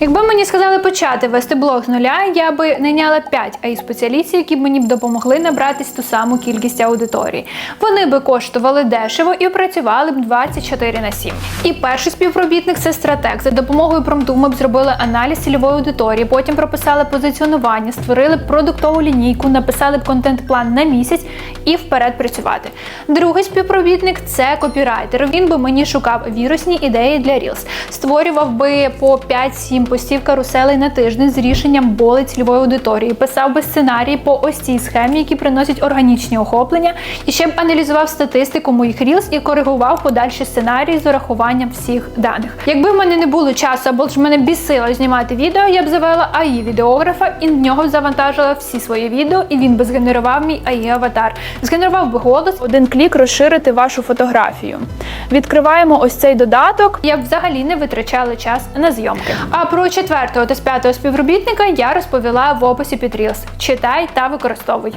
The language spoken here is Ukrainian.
Якби мені сказали почати вести блог з нуля, я би найняла 5 AI спеціалістів, які б мені б допомогли набратись ту саму кількість аудиторії. Вони би коштували дешево і працювали б 24 на 7. І перший співробітник це стратег. За допомогою промту ми б зробили аналіз цільової аудиторії, потім прописали позиціонування, створили продуктову лінійку, написали б контент-план на місяць і вперед працювати. Другий співробітник це копірайтер. Він би мені шукав вірусні ідеї для Reels, створював би по 5-7 постів каруселей на тиждень з рішенням боли цільової аудиторії, писав би сценарії по ось цій схемі, які приносять органічні охоплення, і ще б аналізував статистику моїх Reels і коригував подальші сценарії з урахуванням всіх даних. Якби в мене не було часу або ж мене бісило знімати відео, я б завела AI відеографа і в нього завантажила всі свої відео, і він би згенерував мій AI аватар. Згенерував би голос, один клік розширити вашу фотографію. Відкриваємо ось цей додаток. Я б взагалі не витрачала час на зйомки. А про четвертого та з п'ятого співробітника я розповіла в описі під Reels. Читай та використовуй.